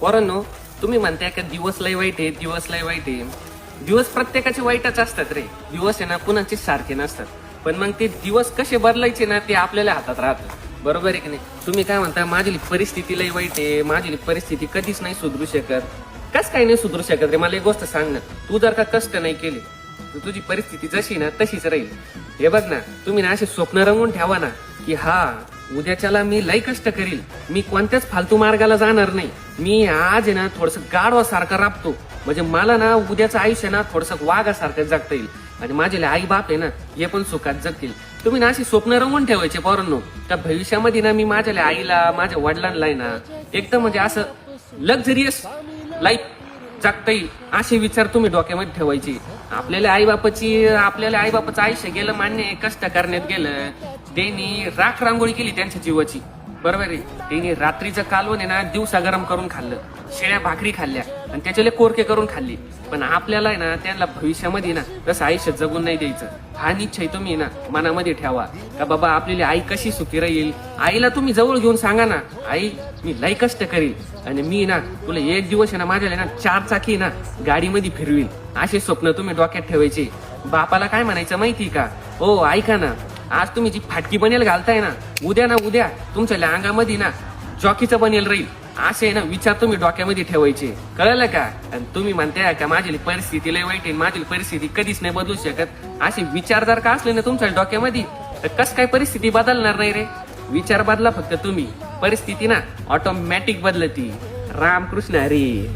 पोरांनो तुम्ही म्हणताय का दिवस लय वाईट आहे दिवस लय वाईट आहे. दिवस प्रत्येकाचे वाईटच असतात रे. दिवस आहे ना कुणाचे सारखे नसतात. पण मग ते दिवस कसे बदलायचे ना ते आपल्याला हातात राहतं. बरोबर आहे की नाही? तुम्ही काय म्हणता माझी परिस्थिती लय वाईट आहे माझी परिस्थिती कधीच नाही सुधरू शकत. कस काय नाही सुधरू शकत रे? मला एक गोष्ट सांग ना. तू जर का कष्ट नाही केले तर तुझी परिस्थिती जशी ना तशीच राहील. हे बघ ना तुम्ही ना असे स्वप्न रंगून ठेवा ना की हा उद्याच्याला मी लय कष्ट करील मी कोणत्याच फालतू मार्गाला जाणार नाही. मी आज आहे ना थोडस गाढवासारखं राबतो. म्हणजे मला ना उद्याचं आयुष्य ना थोडस वाघासारखं जगता येईल. आणि माझे आई बाप आहे ना हे पण सुखात जगतील. तुम्ही ना अशी स्वप्न रंगून ठेवायचे पोरांनो. का भविष्यामध्ये ना मी माझ्या आईला माझ्या वडिलांना ना एकदम म्हणजे असं लक्झरियस लाईफ जगता असे विचार तुम्ही डोक्यामध्ये ठेवायचे. आपल्याला आईबापाची आपल्याला आईबापाचं आयुष्य गेलं मान्य कष्ट करण्यात गेलं. त्यांनी राख रांगोळी केली त्यांच्या जीवाची. बरोबर आहे? त्यांनी रात्रीचं कालवण आहे ना दिवसा गरम करून खाल्लं. शेळ्या भाकरी खाल्ल्या आणि त्याच्याले कोरके करून खाल्ली. पण आपल्याला आहे ना त्यांना भविष्यामध्ये ना तसं आयुष्य जगून नाही द्यायचं. हा निश्चय तुम्ही ना मनामध्ये ठेवा. का बाबा आपलेली आई कशी सुखी राहील? आईला तुम्ही जवळ घेऊन सांगा ना. आई मी लय कष्ट करील आणि मी ना तुला एक दिवस आहे ना माझ्याला ना चार चाकी ना गाडीमध्ये फिरवील असे स्वप्न तुम्ही डोक्यात ठेवायचे. बापाला काय म्हणायचं माहिती का? हो ऐका ना. आज तुम्ही जी फाटकी बनेल घालताय ना उद्या ना उद्या तुमच्या अंगामध्ये ना जॉकीचं बनेल राहील. असे ना विचार तुम्ही डोक्यामध्ये ठेवायचे. कळलं का? आणि तुम्ही म्हणताय का माझी परिस्थिती लय वाईट आहे माझी परिस्थिती कधीच नाही बदलू शकत. असे विचार जर का असले ना तुमच्या डोक्यामध्ये तर कस काय परिस्थिती बदलणार नाही रे? विचार बदला फक्त तुम्ही. परिस्थिती ना ऑटोमॅटिक बदलती. रामकृष्ण हरी.